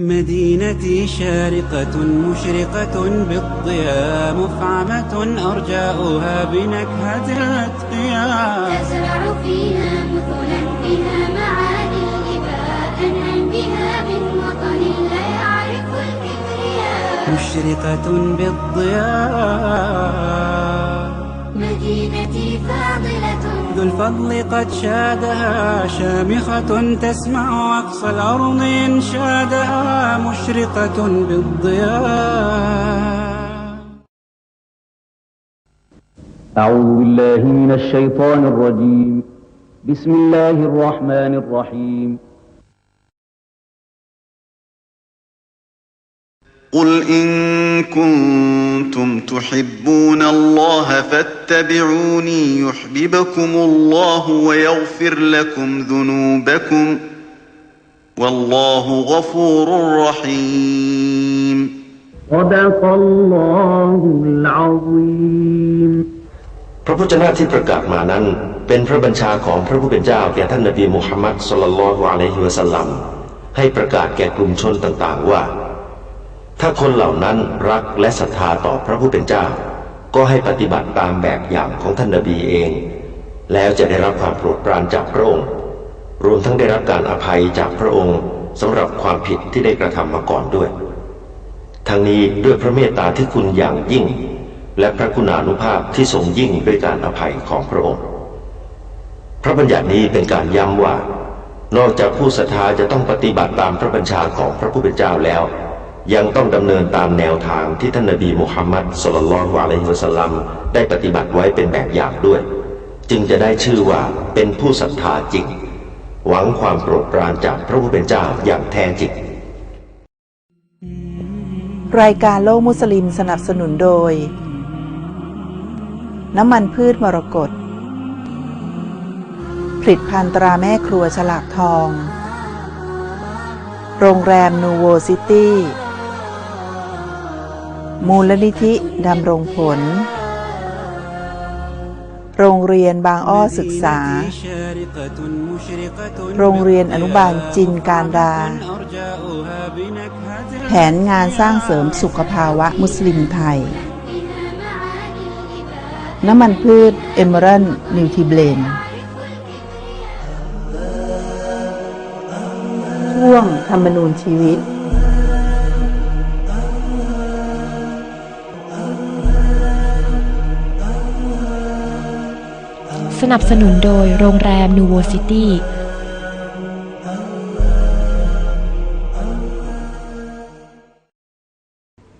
مدينتي شارقة مشرقة بالضياء مفعمة أرجاؤها بنكهة الأتقياء. تزرع فيها مثلا بها معاني الإباء أنعم بها من وطن لا يعرف الكبرياء. مشرقة بالضياء. مدينتي فاضلة ذو الفضل قد شادها شامخة تسمع أقصى الأرض إنشادها مشرقة بالضياء. أعوذ بالله من الشيطان الرجيم. بسم الله الرحمن الرحيم. قل إن كنتم تحبون الله فاتبعوني يحببكم الله ويغفر لكم ذنوبكم والله غفور رحيم صدق الله العظيم พระพุทธเจ้าที่ประกาศมานั้น เป็นพระบัญชาของพระผู้เป็นเจ้าแก่ท่านนบีมุฮัมมัดสุลลัลลอฮุอะลัยฮิวะสัลลัมให้ประกาศแก่กลุ่มชนต่างๆว่า ถ้าคนเหล่านั้นรักและศรัทธาต่อพระผู้เป็นเจ้า ก็ให้ปฏิบัติตามแบบอย่างของท่านนบีเอง แล้วจะได้รับความโปรดปรานจากพระองค์ รวมทั้งได้รับการอภัยจากพระองค์สำหรับความผิดที่ได้กระทำมาก่อนด้วย ทั้งนี้ด้วยพระเมตตาที่คุณอย่างยิ่ง และพระคุณานุภาพที่ทรงยิ่งด้วยการอภัยของพระองค์ พระบัญญัตินี้เป็นการย้ำว่า นอกจากผู้ศรัทธาจะต้องปฏิบัติตามพระบัญชาของพระผู้เป็นเจ้าแล้ว ยังต้องดำเนินตามแนวทางที่ท่านนบีมุฮัมมัดสุลลัลลอฮุอะลัยฮิวสัลลัมได้ปฏิบัติไว้เป็นแบบอย่างด้วย จึงจะได้ชื่อว่าเป็นผู้ศรัทธาจริง หวังความโปรดปรานจากพระผู้เป็นเจ้าอย่างแท้จริง รายการโลกมุสลิมสนับสนุนโดย น้ำมันพืชมรกตผลิตภัณฑ์ตราแม่ครัวฉลากทอง โรงแรมนูโวซิตี้ มูลนิธิดำรงผล โรงเรียนบางอ้อศึกษา โรงเรียนอนุบาลจินการดา แผนงานสร้างเสริมสุขภาวะมุสลิมไทย น้ำมันพืชเอเมอรัลนิวทริเบลนช่วงธรรมนูญชีวิต สนับสนุนโดยโรงแรมนูโวซิตี้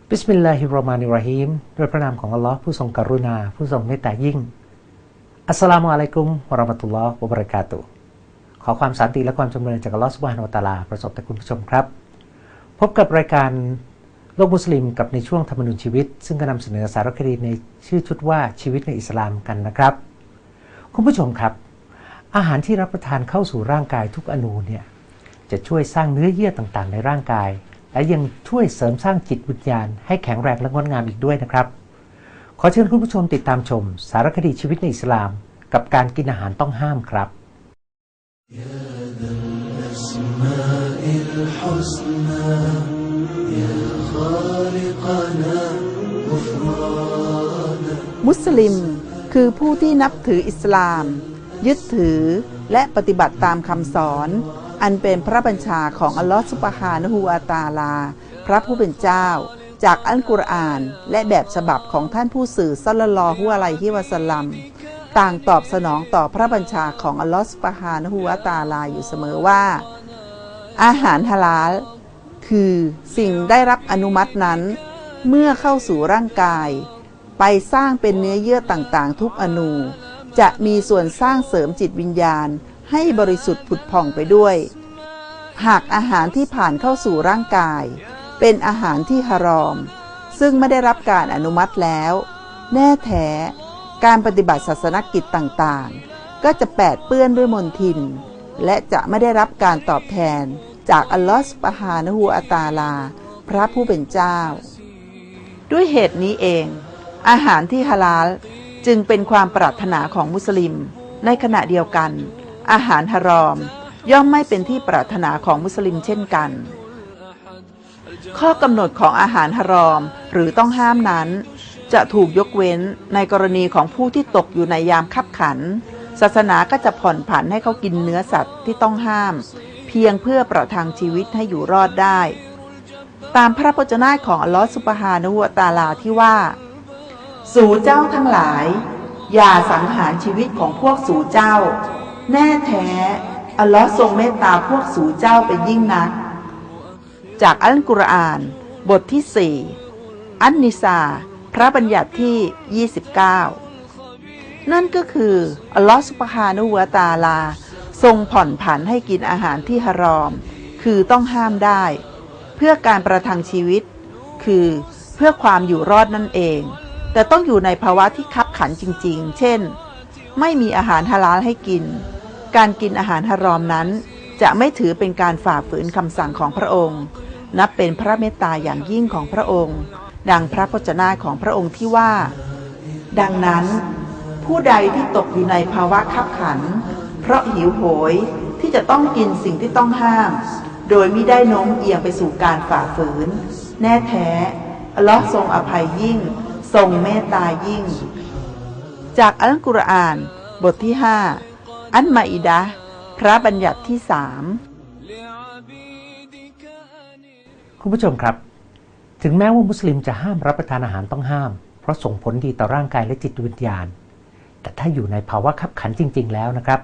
บิสมิลลาฮิรราะห์มานิรราฮีมด้วยพระนามของอัลลอฮ์ผู้ทรงกรุณา ผู้ทรงเมตตายิ่ง อัสสลามุอะลัยกุมวะราะมะตุลลอฮ์วะบะเราะกาตุขอความสันติและความจำเริญจากอัลลอฮ์ซุบฮานะฮูวะตาลา ประสบแต่คุณผู้ชมครับ พบกับรายการโลกมุสลิมกับในช่วงธรรมนุนชีวิต ซึ่งก็นำเสนอสารคดีในชื่อชุดว่าชีวิตในอิสลามกันนะครับ คุณผู้ชมครับ อาหารที่รับประทานเข้าสู่ร่างกายทุกอนูเนี่ยจะช่วยสร้างเนื้อเยื่อต่างๆ ในร่างกาย และยังช่วยเสริมสร้างจิตวิญญาณ ให้แข็งแรงและงดงามอีกด้วยนะครับ ขอเชิญคุณผู้ชมติดตามชม สารคดีชีวิตในอิสลาม กับการกินอาหารต้องห้ามครับ มุสลิม คือผู้ที่นับถืออิสลาม ยึดถือและปฏิบัติตามคำสอน อันเป็นพระบัญชาของอัลลอฮฺสุบฮานะฮูวาตาลา พระผู้เป็นเจ้า จากอัลกุรอานและแบบฉบับของท่านผู้สื่อซัลลัลลอฮุอะลัยฮิวะสลลัมต่างตอบสนองต่อพระบัญชาของอัลลอฮฺสุบฮานะฮูวาตาลาอยู่เสมอว่า อาหารฮาลาลคือสิ่งได้รับอนุมัตินั้น เมื่อเข้าสู่ร่างกาย ไปสร้างเป็นเนื้อเยื่อต่างๆ ทุกอนู จะมีส่วนสร้างเสริมจิตวิญญาณ ให้บริสุทธิ์ผุดผ่องไปด้วย หากอาหารที่ผ่านเข้าสู่ร่างกาย เป็นอาหารที่ฮารอม ซึ่งไม่ได้รับการอนุมัติแล้ว แน่แท้การปฏิบัติศาสนกิจต่างๆ ก็จะแปดเปื้อนด้วยมลทิน และจะไม่ได้รับการตอบแทนจากอัลลอฮฺสุบฮานะฮูวะตาลา พระผู้เป็นเจ้า ด้วยเหตุนี้เอง อาหารที่ฮาลาลจึงเป็นความปรารถนาของมุสลิม ในขณะเดียวกัน อาหารฮารอม ย่อมไม่เป็นที่ปรารถนาของมุสลิมเช่นกัน ข้อกำหนดของอาหารฮารอมหรือต้องห้ามนั้น จะถูกยกเว้นในกรณีของผู้ที่ตกอยู่ในยามคับขัน ศาสนาก็จะผ่อนผันให้เขากินเนื้อสัตว์ที่ต้องห้าม เพียงเพื่อประทังชีวิตให้อยู่รอดได้ ตามพระพจนาของอัลลอฮฺสุบฮานะฮูวตาลาที่ว่า สู่เจ้าทั้งหลาย อย่าสังหารชีวิตของพวกสู่เจ้า แน่แท้ อัลลอฮ์ทรงเมตตาพวกสู่เจ้าเป็นยิ่งนัก จากอัลกุรอาน บทที่4อันนิสาพระบัญญัติที่ 29 นั่นก็คือ อัลลอฮ์สุบฮานุวตาลา ทรงผ่อนผันให้กินอาหารที่ฮารอม คือต้องห้ามได้ เพื่อการประทังชีวิต คือเพื่อความอยู่รอดนั่นเอง แต่ต้องอยู่ในภาวะที่คับขันจริงๆ เช่น ไม่มีอาหารฮาลาลให้กิน การกินอาหารฮารอมนั้น จะไม่ถือเป็นการฝ่าฝืนคำสั่งของพระองค์ นับเป็นพระเมตตาอย่างยิ่งของพระองค์ ดังพระพจนาของพระองค์ที่ว่า ดังนั้น ผู้ใดที่ตกอยู่ในภาวะคับขัน เพราะหิวโหยที่จะต้องกินสิ่งที่ต้องห้าม โดยไมิได้โน้มเอียงไปสู่การฝ่าฝืน แน่แท้อัลลอฮ์ทรงอภัยยิ่ง ทรงเมตตายิ่ง จากอัลกุรอาน บทที่ 5 อันมาอิดะพระบัญญัติที่สามคุณผู้ชมครับ ถึงแม้ว่ามุสลิมจะห้ามรับประทานอาหารต้องห้าม เพราะส่งผลดีต่อร่างกายและจิตวิญญาณ แต่ถ้าอยู่ในภาวะขับขันจริง ๆ แล้วนะครับ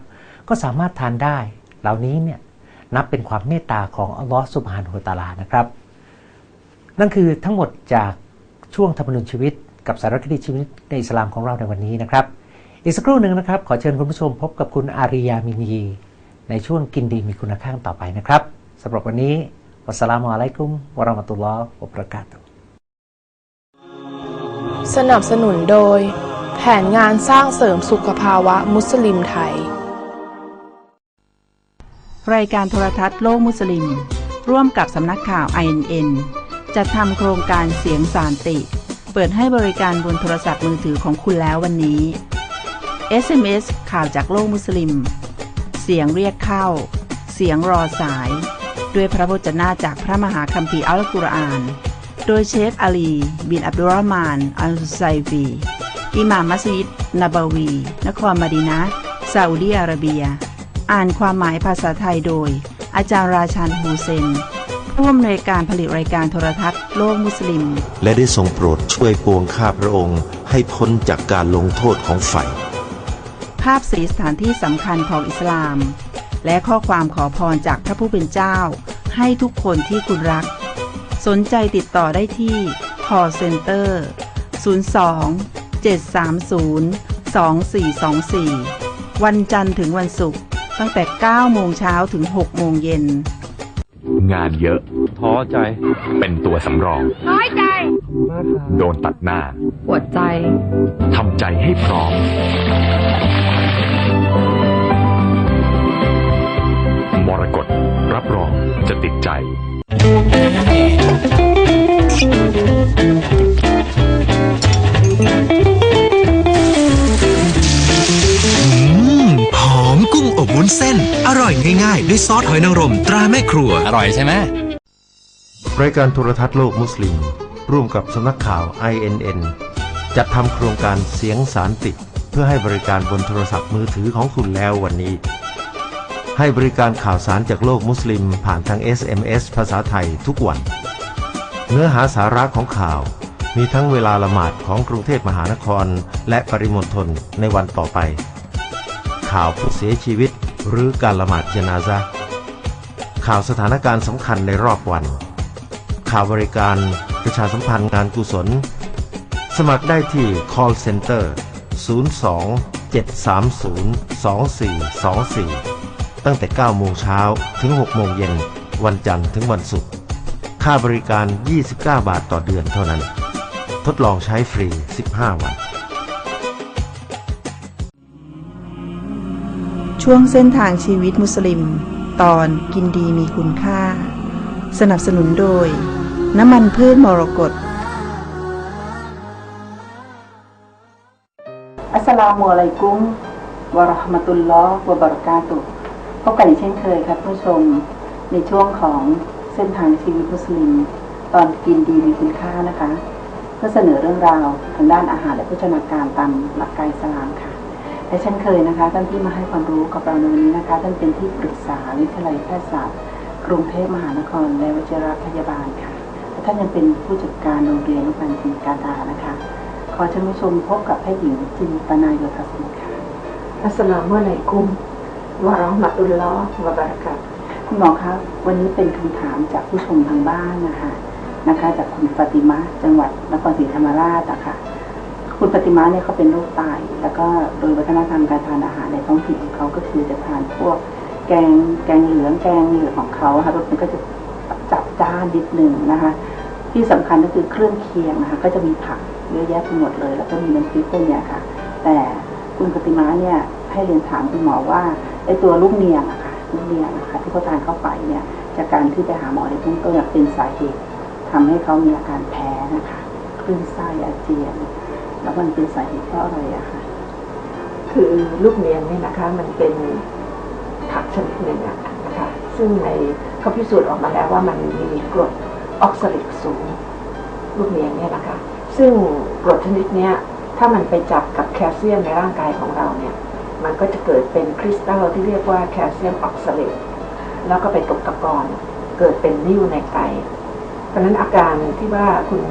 ก็สามารถทานได้ เหล่านี้เนี่ยนับเป็นความเมตตาของอัลลอฮฺสุบฮานุฮุวตาลานะครับ นั่นคือทั้งหมดจากช่วงธรรมนุนชีวิต กับสารคดีชีวิตในอิสลามของเราในวันนี้นะครับ อีกสักครู่หนึ่งนะครับ ขอเชิญคุณผู้ชมพบกับคุณอาริยามินีในช่วงกินดีมีคุณค่าต่อไปนะครับสำหรับวันนี้วัสสลามุอะลัยกุมวะเราะมะตุลลอฮ์วะบะเราะกาตุฮ์สนับสนุนโดย แผนงานสร้างเสริมสุขภาวะมุสลิมไทย รายการโทรทัศน์โลกมุสลิม ร่วมกับสำนักข่าว INN จัดทำโครงการเสียงสารติ เปิดให้บริการบนโทรศัพท์มือถือของคุณแล้ววันนี้ SMS ข่าวจากโลกมุสลิม เสียงเรียกเข้า เสียงรอสาย ด้วยพระวจนะจากพระมหาคัมภีร์อัลกุรอาน โดยเชคอาลี บินอับดุลรอห์มาน อัลไซฟีอิหม่ามมัสยิดนาบาวี นครมดีนะซาอุดีอาระเบีย อ่านความหมายภาษาไทยโดย อาจารย์ราชันฮูเซนผู้อำนวยการผลิตรายการโทรทัศน์ โลกมุสลิม และได้ทรงโปรดช่วยปวงข้าพระองค์ ให้พ้นจากการลงโทษของไฟภาพสีสถานที่สำคัญของอิสลาม และข้อความขอพรจากพระผู้เป็นเจ้า ให้ทุกคนที่คุณรัก สนใจติดต่อได้ที่ call center 02 730 2424 วันจันทร์ถึงวันศุกร์ตั้งแต่ 9 โมงเช้าถึง 6 โมงเย็น งานเยอะ ท้อใจ เป็นตัวสำรอง น้อยใจ โดนตัดหน้า ปวดใจ ทำใจให้พร้อม มรกตรับรองจะติดใจห วุ้นเส้น อร่อยง่ายๆ ด้วยซอสหอยนางรมตราแม่ครัว อร่อยใช่ไหมรายการโทรทัศน์โลกมุสลิม ร่วมกับสำนักข่าว INN จัดทำโครงการเสียงสารติดเพื่อให้บริการบนโทรศัพท์มือถือของคุณแล้ววันนี้ ให้บริการข่าวสารจากโลกมุสลิมผ่านทาง SMS ภาษาไทยทุกวัน เนื้อหาสาระของข่าว มีทั้งเวลาละหมาดของกรุงเทพมหานคร และปริมณฑลในวันต่อไป ข่าวผู้เสียชีวิต หรือการละหมาดจนาซะห์ข่าวสถานการณ์สำคัญในรอบวัน ข่าวบริการประชาสัมพันธ์งานกุศล สมัครได้ที่ call center 02 730 2424 ตั้งแต่ 9 โมงเช้าถึง 6 โมงเย็น วันจันทร์ถึงวันศุกร์ ค่าบริการ 29 บาทต่อเดือนเท่านั้น ทดลองใช้ฟรี 15 วัน ช่วงเส้นทางชีวิตมุสลิม ตอนกินดีมีคุณค่า สนับสนุนโดย น้ำมันพืชมรกตอัสสลามุอะลัยกุมวะราะห์มะตุลลอฮ์วะบะเราะกาตุพบกันอีกเช่นเคยครับผู้ชมในช่วงของเส้นทางชีวิตมุสลิม ตอนกินดีมีคุณค่านะคะ เพื่อเสนอเรื่องราวทางด้านอาหารและโภชนาการตามหลักการอิสลามค่ะ และเช่นเคยนะคะท่านที่มาให้ความรู้กับเราในวันนี้นะคะท่านเป็นที่ปรึกษาวิทยาลัยแพทยศาสตร์กรุงเทพมหานครและวชิรพยาบาลค่ะและท่านยังเป็นผู้จัดการโรงเรียนนุบันจินกาดานะคะ ขอเชิญผู้ชมพบกับแพทย์หญิงจินตนาโยธาสมุทรค่ะอัสสลามุอะลัยกุมวะเราะห์มะตุลลอฮ์วะบะเราะกาตุฮ์คุณหมอครับวันนี้เป็นคำถามจากผู้ชมทางบ้านนะคะนะคะ จากคุณฟาติมาจังหวัดนครศรีธรรมราชนะคะ คุณฟาติมาเนี่ยเขาเป็นโรคไตแล้วก็โดยวัฒนธรรมการทานอาหารในท้องถิ่นของเขาก็คือจะทานพวกแกงแกงเหลืองแกงเหลืองของเขาค่ะรสมันก็จะจัดจ้านนิดนึงนะคะ ที่สำคัญก็คือเครื่องเคียงนะคะก็จะมีผักเยอะแยะไปหมดเลย แล้วก็มีน้ำพริกพวกเนี้ยค่ะ แต่คุณปฏิมาเนี่ยให้เรียนถามคุณหมอว่าไอ้ตัวลูกเนียงอะค่ะลูกเนียงอะค่ะที่เขาทานเข้าไปเนี่ยจากการที่ไปหาหมอในเบื้องต้นเนี่ยเป็นสาเหตุทำให้เขามีอาการแพ้นะคะคลื่นไส้อาเจียน แล้วมันเป็นสาเหตุเพราะอะไรอะคะคือลูกเนียงเนี่ยนะคะ มันเป็นผักชนิดหนึ่งอะนะคะซึ่งในเขาพิสูจน์ออกมาแล้วว่ามันมีกรดออกซาลิกสูง ลูกเนียงเนี่ยนะคะ ซึ่งกรดชนิดเนี้ยถ้ามันไปจับกับแคลเซียมในร่างกายของเราเนี่ย มันก็จะเกิดเป็นคริสตัลที่เรียกว่าแคลเซียมออกซาเลตแล้วก็ไปตกตะกอนเกิดเป็นนิ่วในไตเพราะนั้นอาการที่ว่าคุณ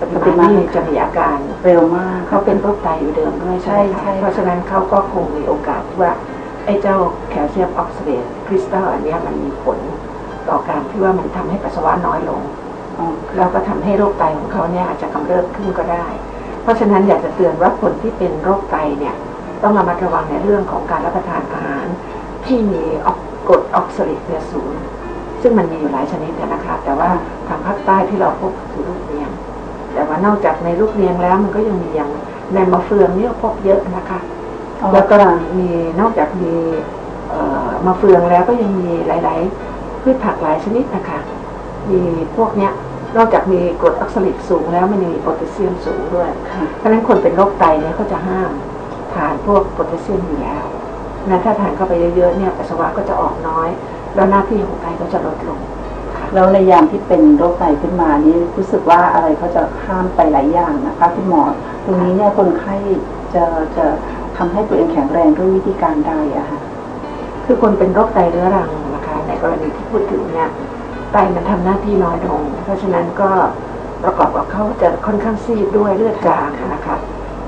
ปฏิมานี่จะมีอาการเร็วมากเขาเป็นโรคไตอยู่เดิมด้วยใช่ไหมใช่คะใช่เพราะฉะนั้นเขาก็คงมีโอกาสที่ว่าไอ้เจ้าแคลเซียมออกซาเลตคริสตัลอันเนี้ยมันมีผลต่อการที่ว่ามันทำให้ปัสสาวะน้อยลงอ๋อแล้วก็ทำให้โรคไตของเขาเนี่ยอาจจะกำเริบขึ้นก็ได้ เพราะฉะนั้นอยากจะเตือนว่าคนที่เป็นโรคไตเนี่ยต้องระมัดระวังในเรื่องของการรับประทานอาหาร ที่มีออกกรดออกซาลิกเนี่ยสูงซึ่งมันมีอยู่หลายชนิดเนี่ยนะคะ แต่ว่าทางภาคใต้ที่เราพบคือลูกเนียง แต่ว่านอกจากในลูกเนียงแล้วมันก็ยังมีอย่างในมะเฟืองเนี่ยพบเยอะนะคะ แล้วก็มีนอกจากมีเอ่อมะเฟืองแล้วก็ยังมีหลาย ๆ พืชผักหลายชนิดนะคะ มีพวกเนี้ยนอกจากมีกรดออกซาลิกสูงแล้วมันยังมีโพแทสเซียมสูงด้วยค่ะเพราะฉะนั้นคนเป็นโรคไตเนี่ยเขาจะห้ามทานพวกโพแทสเซียมอยู่แล้วนั้นถ้าทานเข้าไปเยอะ ๆ เนี่ยปัสสาวะก็จะออกน้อย แล้วหน้าที่ของไตก็จะลดลงค่ะ แล้วในยามที่เป็นโรคไตขึ้นมานี่รู้สึกว่าอะไรเขาจะห้ามไปหลายอย่างนะคะคุณหมอ ตรงนี้เนี่ยคนไข้จะจะทำให้ตัวเองแข็งแรงด้วยวิธีการใดอะคะคือคนเป็นโรคไตเรื้อรังนะคะ ในกรณีที่พูดถึงเนี่ยไตมันทำหน้าที่น้อยลง เพราะฉะนั้นก็ประกอบกับเขาจะค่อนข้างซีดด้วยเลือดจางนะคะ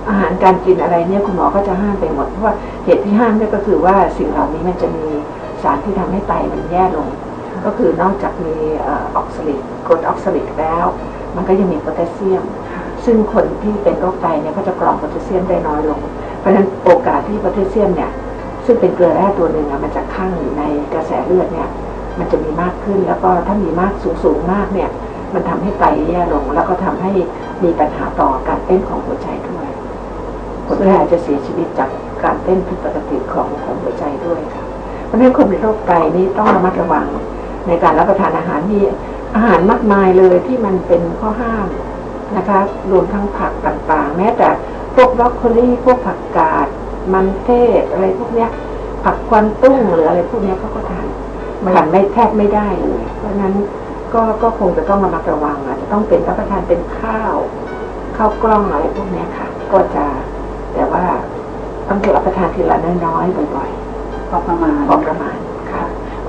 อาหารการกินอะไรเนี่ยคุณหมอก็จะห้ามไปหมดเพราะว่าเหตุที่ห้ามเนี่ยก็คือว่าสิ่งเหล่านี้มันจะมีสารที่ทำให้ไตมันแย่ลง ก็คือนอกจากมีออกซาลิกกรดออกซาลิกแล้ว มันก็ยังมีโพแทสเซียม ซึ่งคนที่เป็นโรคไตเนี่ยก็จะกรองโพแทสเซียมได้น้อยลง เพราะฉะนั้นโอกาสที่โพแทสเซียมเนี่ยซึ่งเป็นเกลือแร่ตัวหนึ่งอะมันจะข้างอยู่ในกระแสเลือดเนี่ยมันจะมีมากขึ้นแล้วก็ถ้ามีมากสูงสูงมากเนี่ยมันทำให้ไตแย่ลง แล้วก็ทำให้มีปัญหาต่อการเต้นของหัวใจด้วยคนไข้อาจจะเสียชีวิตจากการเต้นผิดปกติของของหัวใจด้วยค่ะเพราะฉะนั้นคนเป็นโรคไตนี่ต้องระมัดระวัง ในการรับประทานอาหารมีอาหารมากมายเลยที่มันเป็นข้อห้ามนะคะรวมทั้งผักต่างๆ แม้แต่พวกบรอกโคลีพวกผักกาด มันเทศอะไรพวกเนี้ย ผักควันตุ้งหรืออะไรพวกเนี้ยเขาก็ทานทานไม่แทบไม่ได้เลย เพราะฉะนั้นก็ก็คงจะต้องระมัดระวังอาจจะต้องเป็นรับประทานเป็นข้าวข้าวกล้องอะไรพวกเนี้ยค่ะ ก็จะแต่ว่าต้องรับประทานทีละน้อยๆบ่อยพอประมาณๆพอประมาณค่ะคุณ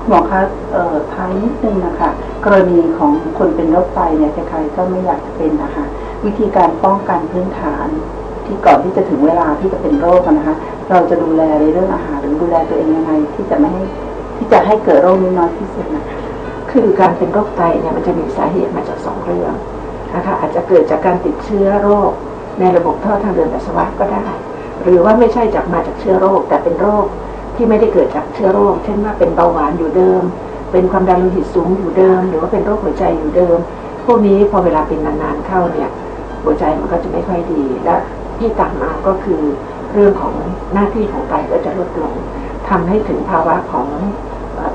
หมอคะเอ่อท้ายนิดนึงนะคะกรณีของคนเป็นโรคไตเนี่ยใครๆก็ไม่อยากจะเป็นนะคะวิธีการป้องกันพื้นฐานที่ก่อนที่จะถึงเวลาที่จะเป็นโรคนะคะเราจะดูแลในเรื่องอาหารหรือดูแลตัวเองยังไงที่จะไม่ให้ที่จะให้เกิดโรคนี้น้อยที่สุดนะคะคือการเป็นโรคไตเนี่ยมันจะมีสาเหตุมาจากสองเรื่องนะคะอาจจะเกิดจากการติดเชื้อโรคในระบบท่อทางเดินปัสสาวะก็ได้ หรือว่าไม่ใช่จากมาจากเชื้อโรคแต่เป็นโรค ที่ไม่ได้เกิดจากเชื้อโรค เช่นว่าเป็นเบาหวานอยู่เดิม เป็นความดันโลหิตสูงอยู่เดิม หรือว่าเป็นโรคหัวใจอยู่เดิม พวกนี้พอเวลาเป็นนานๆเข้าเนี่ย หัวใจมันก็จะไม่ค่อยดี และที่ตามมาก็คือเรื่องของหน้าที่ของไตก็จะลดลงทำให้ถึงภาวะของ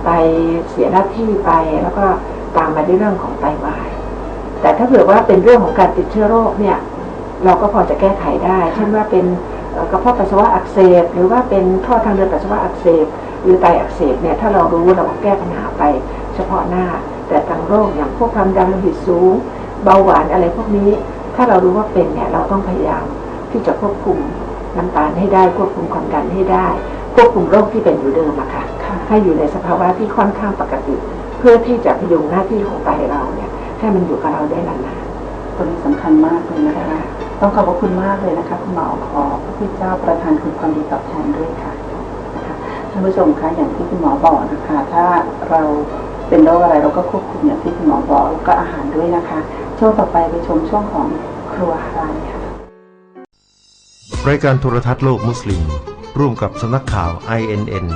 ไตเสียหน้าที่ไป แล้วก็ตามมาด้วยเรื่องของไตวาย แต่ถ้าเผื่อว่าเป็นเรื่องของการติดเชื้อโรคเนี่ย เราก็พอจะแก้ไขได้ เช่นว่าเป็น กระเพาะปัสสาวะอักเสบหรือว่าเป็นท่อทางเดินปัสสาวะอักเสบหรือไตอักเสบเนี่ยถ้าเรารู้เราก็แก้ปัญหาไปเฉพาะหน้า แต่ทางโรคอย่างพวกความดันโลหิตสูง เบาหวานอะไรพวกนี้ ถ้าเรารู้ว่าเป็นเนี่ยเราต้องพยายามที่จะควบคุมน้ำตาลให้ได้ควบคุมความดันให้ได้ ควบคุมโรคที่เป็นอยู่เดิมอะค่ะให้อยู่ในสภาวะที่ค่อนข้างปกติ เพื่อที่จะพยุงหน้าที่ของไตเราเนี่ยให้มันอยู่กับเราได้นานๆตัวนี้สำคัญมากเลยนะคะ ต้องขอบพระคุณมากเลยนะคะคุณหมอขอพระพุทธเจ้าประทานคุณความดีตอบแทนด้วยค่ะนะคะท่านผู้ชมคะอย่างที่คุณหมอบอกนะคะ ถ้าเราเป็นโรคอะไรเราก็ควบคุมอย่างที่คุณหมอบอกแล้วก็อาหารด้วยนะคะ ช่วงต่อไปไปชมช่วงของครัวฮารานค่ะรายการโทรทัศน์โลกมุสลิม ร่วมกับสำนักข่าว INN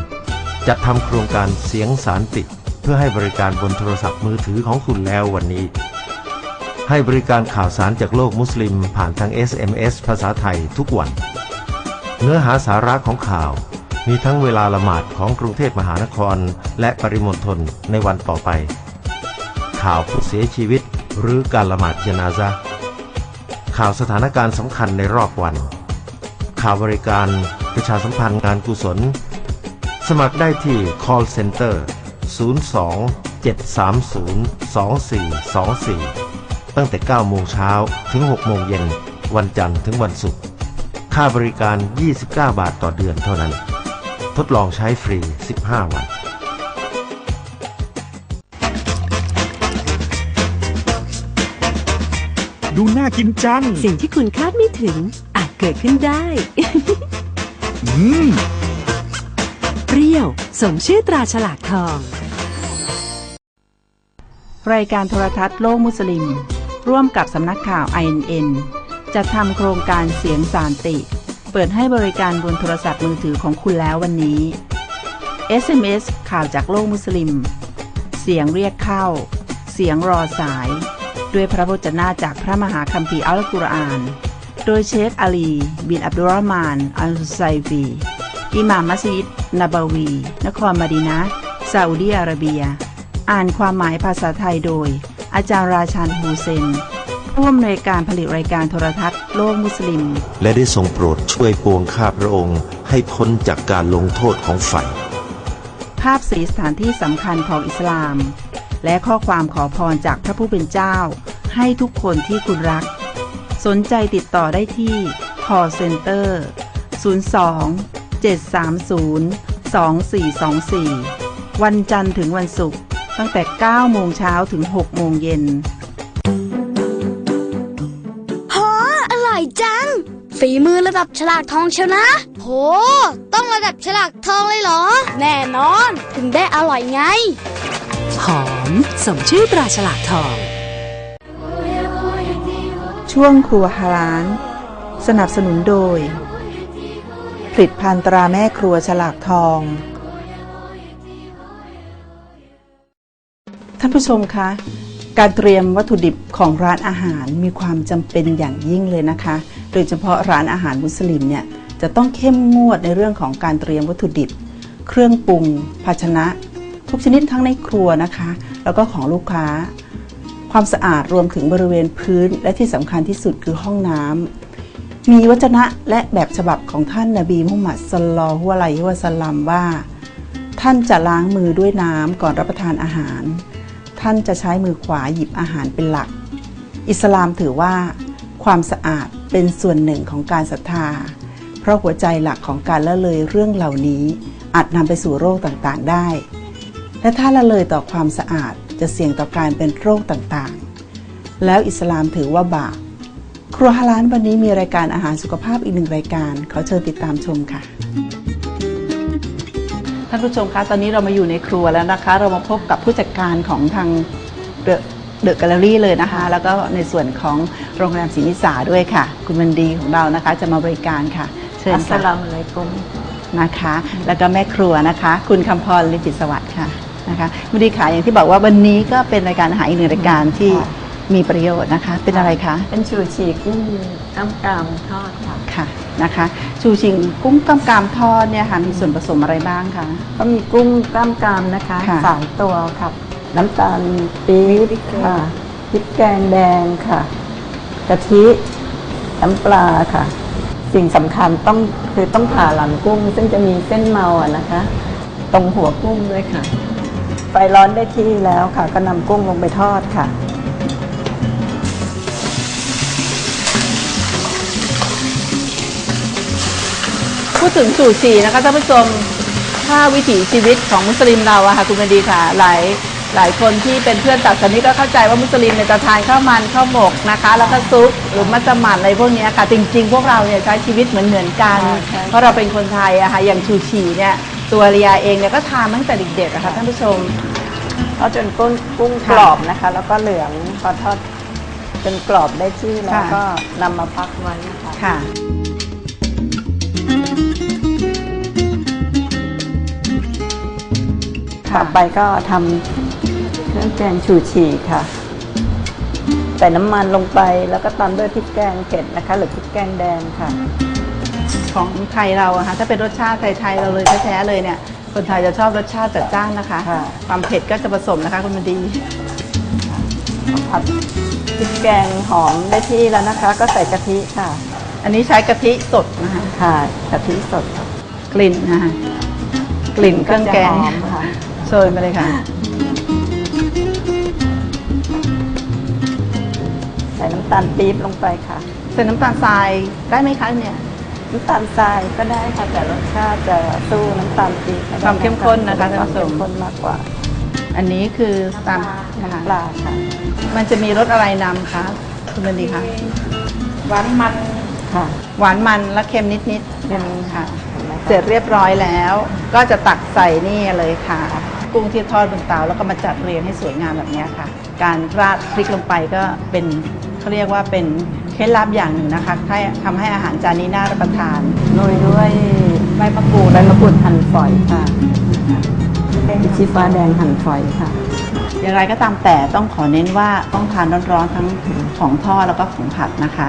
จัดทำโครงการเสียงสารติด เพื่อให้บริการบนโทรศัพท์มือถือของคุณแล้ววันนี้ ให้บริการข่าวสารจากโลกมุสลิมผ่านทาง SMS ภาษาไทยทุกวัน เนื้อหาสาระของข่าว มีทั้งเวลาละหมาดของกรุงเทพมหานคร และปริมณฑลในวันต่อไป ข่าวผู้เสียชีวิต หรือการละหมาดยานาซะห์ข่าวสถานการณ์สำคัญในรอบวัน ข่าวบริการประชาสัมพันธ์งานกุศล สมัครได้ที่ call center 02 730 2424 ตั้งแต่ 9 โมงเช้าถึง 6 โมงเย็น วันจันทร์ถึงวันศุกร์ ค่าบริการ 29 บาทต่อเดือนเท่านั้น ทดลองใช้ฟรี 15 วันดูน่ากินจัง สิ่งที่คุณคาดไม่ถึงอาจเกิดขึ้นได้ อืม เปรี้ยวสมชื่อตราฉลากทอง รายการโทรทัศน์โลกมุสลิม ร่วมกับสำนักข่าว INN จะทำโครงการเสียงสารติ เปิดให้บริการบนโทรศัพท์มือถือของคุณแล้ววันนี้ SMS ข่าวจากโลกมุสลิม เสียงเรียกเข้า เสียงรอสาย ด้วยพระวจนะจากพระมหาคัมภีร์อัลกุรอาน โดยเชคอาลี บินอับดุลรมาน อัลฮุไซฟีอิหม่ามมัสยิดนบาวี นครมาดีนะซาอุดีอาระเบีย อ่านความหมายภาษาไทยโดย อาจารย์ราชันฮูเซน ผู้อำนวยการผลิตรายการโทรทัศน์โลกมุสลิม และได้ทรงโปรดช่วยปวงข้าพระองค์ให้พ้นจากการลงโทษของไฟภาพสีสถานที่สำคัญของอิสลาม และข้อความขอพรจากพระผู้เป็นเจ้า ให้ทุกคนที่คุณรัก สนใจติดต่อได้ที่ call center 02 730 2424 วันจันทร์ถึงวันศุกร์ ตั้งแต่ 9 โมงเช้าถึง 6 โมงเย็นโหอร่อยจัง ฝีมือระดับฉลากทองเชียวนะ โห ต้องระดับฉลากทองเลยเหรอ แน่นอน ถึงได้อร่อยไง หอม สมชื่อตราฉลากทอง ช่วงครัวฮาลาน สนับสนุนโดย ผลิตภัณฑ์ตราแม่ครัวฉลากทอง ท่านผู้ชมคะ การเตรียมวัตถุดิบของร้านอาหารมีความจำเป็นอย่างยิ่งเลยนะคะ โดยเฉพาะร้านอาหารมุสลิมเนี่ยจะต้องเข้มงวดในเรื่องของการเตรียมวัตถุดิบ เครื่องปรุง ภาชนะ ทุกชนิดทั้งในครัวนะคะ แล้วก็ของลูกค้า ความสะอาดรวมถึงบริเวณพื้นและที่สำคัญที่สุดคือห้องน้ำมีวจนะและแบบฉบับของท่านนาบีมุฮัมมัดสลลัลฮุอะลัยฮิวะสัลลัมว่า ท่านจะล้างมือด้วยน้ำก่อนรับประทานอาหาร ท่านจะใช้มือขวาหยิบอาหารเป็นหลัก อิสลามถือว่า ความสะอาดเป็นส่วนหนึ่งของการศรัทธา เพราะหัวใจหลักของการละเลยเรื่องเหล่านี้อาจนำไปสู่โรคต่างๆได้ และถ้าละเลยต่อความสะอาดจะเสี่ยงต่อการเป็นโรคต่างๆ แล้วอิสลามถือว่าบาปครัวฮาลานวันนี้มีรายการอาหารสุขภาพอีกหนึ่งรายการ ขอเชิญติดตามชมค่ะ ท่านผู้ชมคะตอนนี้เรามาอยู่ในครัวแล้วนะคะ เรามาพบกับผู้จัดการของทางเดอะเดอะแกลเลอรี่เลยนะคะ แล้วก็ในส่วนของโรงแรมศรีนิสาด้วยค่ะ คุณวันดีของเรานะคะ จะมาบริการค่ะ เชิญอัสค่ะสลามุอะลัยกุมนะคะ แล้วก็แม่ครัวนะคะ คุณคำพรลิมจิตสวัสดิ์ค่ะนะคะวันดีค่ะอย่างที่บอกว่าวันนี้ก็เป็นรายการอาหารอีกหนึ่งรายการที่ มีประโยชน์นะคะ เป็นอะไรคะเป็นชูชีกุ้งน้ำกามทอดค่ะ ค่ะนะคะชูชิงกุ้งกำกามทอดเนี่ยค่ะมีส่วนผสมอะไรบ้างคะ ก็มีกุ้งกล้ามกรามนะคะค่ะ สามตัวครับ น้ำตาลปี๊บค่ะพริกแกงแดงค่ะ กะทิน้ำปลาค่ะ สิ่งสำคัญต้องคือต้องผ่าหลังกุ้ง ซึ่งจะมีเส้นเมาอะนะคะ ตรงหัวกุ้งด้วยค่ะ ไฟร้อนได้ที่แล้วค่ะ ก็นำกุ้งลงไปทอดค่ะ พูดถึงสูชีนะคะท่านผู้ชมถ้าวิถีชีวิตของมุสลิมเราอะค่ะคุณกันดีค่ะหลายหลายคนที่เป็นเพื่อนศาสนิกก็เข้าใจว่ามุสลิมเนี่ยจะทานข้าวมันข้าวหมกนะคะ แล้วก็ซุปหรือมัสมั่นอะไรพวกเนี้ยค่ะจริง ๆ พวกเราเนี่ยใช้ชีวิตเหมือนเหมือนๆกัน เพราะเราเป็นคนไทยอะค่ะอย่างชูชีเนี่ยตัวเรียเองเนี่ยก็ทานมาตั้งแต่เด็กๆอะค่ะท่านผู้ชม ทอดจนกุ้งกุ้งกรอบนะคะ แล้วก็เหลืองพอทอดจนกรอบได้ที่แล้วค่ะ ก็นำมาพักไว้นะคะ ค่ะ ต่อไปก็ทำเครื่องแกงชูชีค่ะ ใส่น้ำมันลงไปแล้วก็ตามด้วยพริกแกงเผ็ดนะคะ หรือพริกแกงแดงค่ะ ของไทยเราอะค่ะถ้าเป็นรสชาติไทยๆเราเลยแท้ๆเลยเนี่ย คนไทยจะชอบรสชาติจัดจ้านนะคะความเผ็ดก็จะผสมนะคะคุณมันดี ผัดพริกแกงหอมได้ที่แล้วนะคะ ก็ใส่กะทิค่ะ อันนี้ใช้กะทิสดนะคะค่ะกะทิสดกลิ่นนะคะกลิ่นเครื่องแกงก็จะหอมค่ะโชยมาเลยค่ะ ใส่น้ำตาลปี๊บลงไปค่ะ ใส่น้ำตาลทรายได้ไหมคะเนี่ย น้ำตาลทรายก็ได้ค่ะ แต่รสชาติจะสู้น้ำตาลปี๊บไได้ความเข้มข้นนะคะท่านความผู้ชเข้มมข้นมากกว่าอันนี้คือตามนะคะปลาค่ะ มันจะมีรสอะไรนำคะคุณมันดีคะหวานมันค่ะหวานมันและเค็มนิดๆเค็มค่ะ เสร็จเรียบร้อยแล้ว ก็จะตักใส่นี่เลยค่ะ กุ้งที่ทอดบนเตาแล้วก็มาจัดเรียงให้สวยงามแบบนี้ค่ะ การราดพริกลงไปก็เป็นเขาเรียกว่าเป็นเคล็ดลับอย่างหนึ่งนะคะให้ทำให้อาหารจานนี้น่ารับประทานโรยด้วยใบมะกรูดใบมะกรูดหั่นฝอยค่ะพริกชี้ฟ้าแดงหั่นฝอยค่ะ อย่างไรก็ตามแต่ต้องขอเน้นว่าต้องทานร้อนๆทั้งของทอดแล้วก็ของผัดนะคะ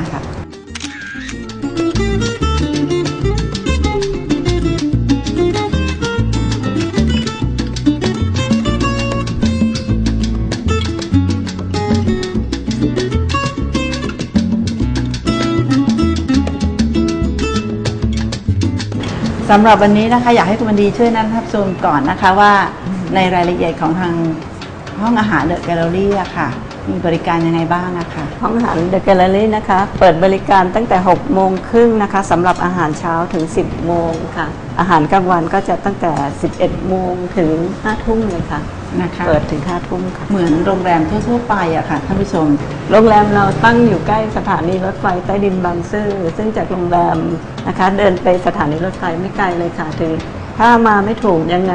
สำหรับวันนี้นะคะ อยากให้คุณบันดีช่วยแนะนำชมก่อนนะคะว่าในรายละเอียดของทางห้องอาหารเดอะแกลเลอรี่อะค่ะ มีบริการยังไงบ้างอะคะ ห้องอาหารเดอะแกลเลอรี่นะคะ เปิดบริการตั้งแต่ 6 โมงครึ่งนะคะสำหรับอาหารเช้าถึง 10 โมงค่ะ อาหารกลางวันก็จะตั้งแต่ 11 โมงถึง 5 ทุ่มเลยค่ะ นะคะเปิดถึง5ทุ่มค่ะ เหมือนโรงแรมทั่วๆไปอะค่ะท่านผู้ชม โรงแรมเราตั้งอยู่ใกล้สถานีรถไฟใต้ดินบางซื่อซึ่งจากโรงแรมนะคะ เดินไปสถานีรถไฟไม่ไกลเลยค่ะถึงถ้ามาไม่ถูกยังไง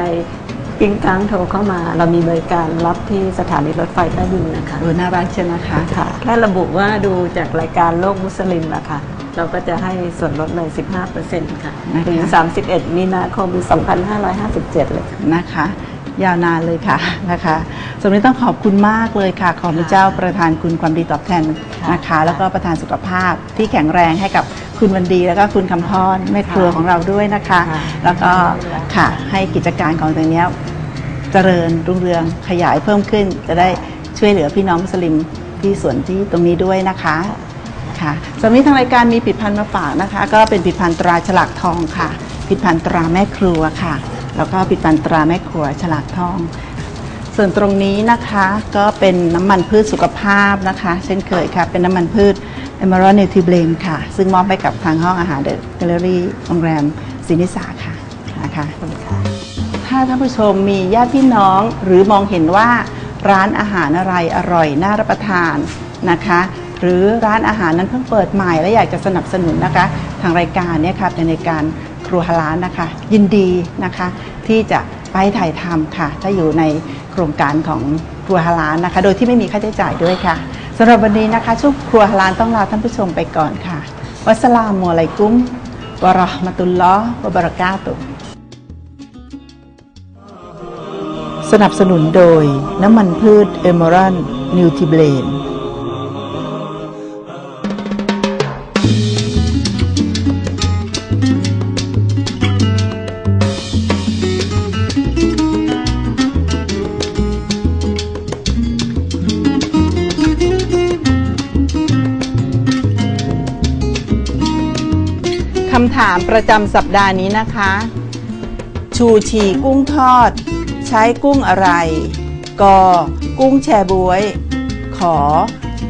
กิ้งก้างโทรเข้ามา เรามีบริการรับที่สถานีรถไฟใต้ดินนะคะดูน่ารักใช่ไหมคะค่ะแค่ระบุว่าดูจากรายการโลกมุสลิมอะค่ะเราก็จะให้ส่วนลดเลย 15%ค่ะนะคะถึง 31 มีนาคม 2557 เลยค่ะนะคะ ยาวนานเลยค่ะนะคะสำหรับนี้ต้องขอบคุณมากเลยค่ะ ขอพระเจ้าประทานคุณความดีตอบแทนนะคะ แล้วก็ประทานสุขภาพที่แข็งแรงให้กับคุณวันดีแล้วก็คุณคำพรแม่ครัวของเราด้วยนะคะ แล้วก็ค่ะให้กิจการของตรงเนี้ยเจริญรุ่งเรืองขยายเพิ่มขึ้น จะได้ช่วยเหลือพี่น้องมุสลิมที่ส่วนที่ตรงนี้ด้วยนะคะค่ะสำหรับนี้ทางรายการมีผลิดพันธ์มาฝากนะคะ ก็เป็นผลิดพันธ์ตราฉลากทองค่ะผลิดพันธ์ตราแม่ครัวค่ะ แล้วก็ผลิดพันตราแม่ครัวฉลากทอง ส่วนตรงนี้นะคะก็เป็นน้ำมันพืชสุขภาพนะคะ เช่นเคยค่ะ เป็นน้ำมันพืช Emerald Native Blend ค่ะ ซึ่งมอบให้กับทางห้องอาหารเดอะแกลเลอรี่โรงแรมศินิสาค่ะนะคะถ้าท่านผู้ชมมีญาติพี่น้องหรือมองเห็นว่าร้านอาหารอะไรอร่อยน่ารับประทานนะคะหรือร้านอาหารนั้นเพิ่งเปิดใหม่และอยากจะสนับสนุนนะคะ ทางรายการเนี่ยค่ะเป็นการ ครัวฮาลานนะคะ ยินดีนะคะ ที่จะไปถ่ายทำค่ะถ้าอยู่ในโครงการของครัวฮาลานนะคะ โดยที่ไม่มีค่าใช้จ่ายด้วยค่ะสำหรับวันนี้นะคะ ช่วงครัวฮาลานต้องลาท่านผู้ชมไปก่อนค่ะ วัสสลามุอะลัยกุมวะราะห์มะตุลลอฮ์วะบะเราะกาตุสนับสนุนโดยน้ำมันพืชเอมอรันนิวทิเบลน ถามประจำสัปดาห์นี้นะคะ ชูชีกุ้งทอด ใช้กุ้งอะไรกกุ้งแชบวย ขอ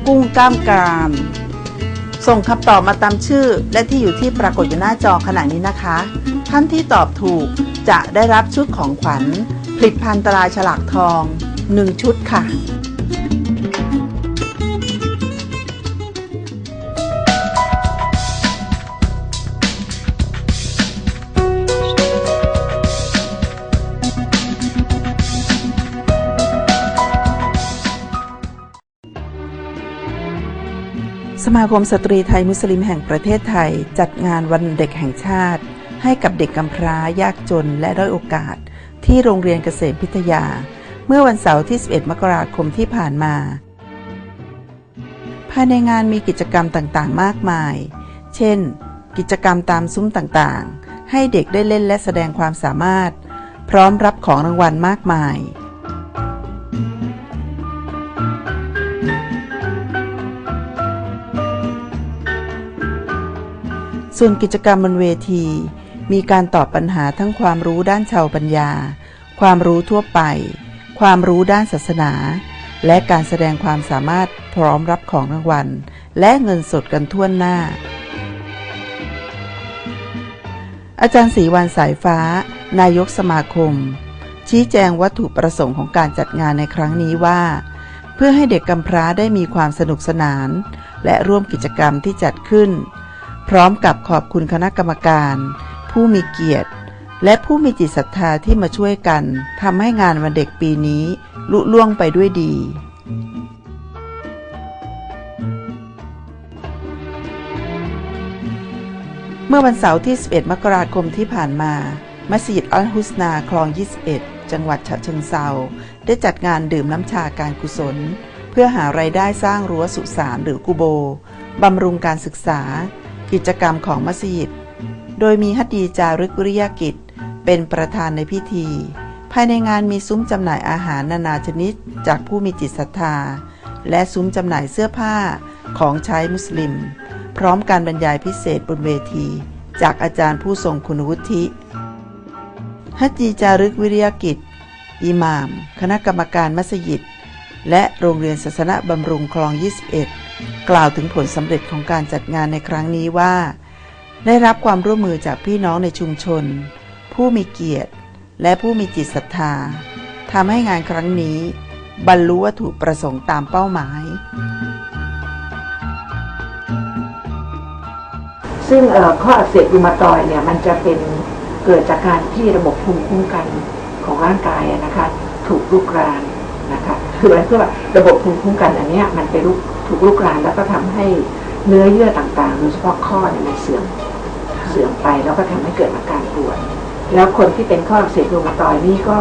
กุ้งกล้ามกราม ส่งคำตอบมาตามชื่อ และที่อยู่ที่ปรากฏอยู่หน้าจอขณะนี้นะคะ ท่านที่ตอบถูกจะได้รับชุดของขวัญผลิตภัณฑ์ตราฉลากทอง 1 ชุดค่ะ มาคมสตรีไทยมุสลิมแห่งประเทศไทย จัดงานวันเด็กแห่งชาติ ให้กับเด็กกำพร้ายากจนและด้อยโอกาส ที่โรงเรียนเกษมพิทยา เมื่อวันเสาร์ที่ 11 มกราคมที่ผ่านมา ภายในงานมีกิจกรรมต่างๆ มากมาย เช่น กิจกรรมตามซุ้มต่างๆ ให้เด็กได้เล่นและแสดงความสามารถ พร้อมรับของรางวัลมากมาย ส่วนกิจกรรมบนเวที มีการตอบปัญหาทั้งความรู้ด้านชาวปัญญา ความรู้ทั่วไป ความรู้ด้านศาสนา และการแสดงความสามารถพร้อมรับของรางวัล และเงินสดกันทั่วหน้า อาจารย์ศรีวันสายฟ้า นายกสมาคม ชี้แจงวัตถุประสงค์ของการจัดงานในครั้งนี้ว่า เพื่อให้เด็กกำพร้าได้มีความสนุกสนาน และร่วมกิจกรรมที่จัดขึ้น พร้อมกับขอบคุณคณะกรรมการ ผู้มีเกียรติ และผู้มีจิตศรัทธาที่มาช่วยกันทำให้งานวันเด็กปีนี้ลุล่วงไปด้วยดีเมื่อวันเสาร์ที่ 11 มกราคมที่ผ่านมา มัสยิดอัลฮุสนาคลอง 21 จังหวัดฉะเชิงเซาได้จัดงานดื่มน้ำชาการกุศล เพื่อหาไรายได้สร้างรั้วสุสานหรือกุโบบำรุงการศึกษา กิจกรรมของมัสยิด โดยมีฮัดดีจารึกวิริยกิจ เป็นประธานในพิธี ภายในงานมีซุ้มจำหน่ายอาหารนานาชนิดจากผู้มีจิตศรัทธา และซุ้มจำหน่ายเสื้อผ้าของใช้มุสลิม พร้อมการบรรยายพิเศษบนเวที จากอาจารย์ผู้ทรงคุณวุฒิฮัจจีจารึกวิริยกิจอิหม่าม คณะกรรมการมัสยิด และโรงเรียนศาสนบำรุงคลอง 21 กล่าวถึงผลสำเร็จของการจัดงานในครั้งนี้ว่า ได้รับความร่วมมือจากพี่น้องในชุมชน ผู้มีเกียรติ และผู้มีจิตศรัทธาทำให้งานครั้งนี้ บรรลุวัตถุประสงค์ตามเป้าหมาย ซึ่งข้ออักเสบรูมาตอยเนี่ยมันจะเป็นเกิดจากการที่ระบบภูมิคุ้มกันของร่างกายนะคะ ถูกลุกราน นะคะคือมันเพื่อว่าระบบภูมิคุ้มกันอันเนี้ยมันไปลุกถูกลุกรานแล้วก็ทำให้เนื้อเยื่อต่างๆโดยเฉพาะข้อเนี่ยมันเสื่อมเสื่อมไปแล้วก็ทำให้เกิดอาการปวดแล้วคนที่เป็นข้ออักเสบรูมาตอยด์นี่ก็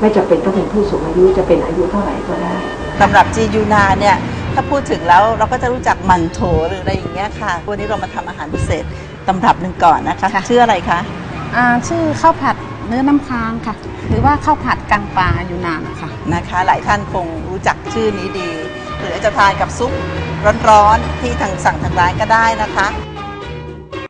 ไม่จำเป็นต้องเป็นผู้สูงอายุจะเป็นอายุเท่าไหร่ก็ได้สำหรับจียูนาเนี่ยถ้าพูดถึงแล้วเราก็จะรู้จักมันโถหรืออะไรอย่างเงี้ยค่ะ วันนี้เรามาทำอาหารพิเศษตำรับหนึ่งก่อนนะคะ ชื่ออะไรคะอ่าชื่อข้าวผัดเนื้อน้ำค้างค่ะ หรือว่าข้าวผัดกังปลาอยู่นานค่ะนะคะ หลายท่านคงรู้จักชื่อนี้ดี หรือจะทานกับซุปร้อนๆที่ทางสั่งทางร้านก็ได้นะคะ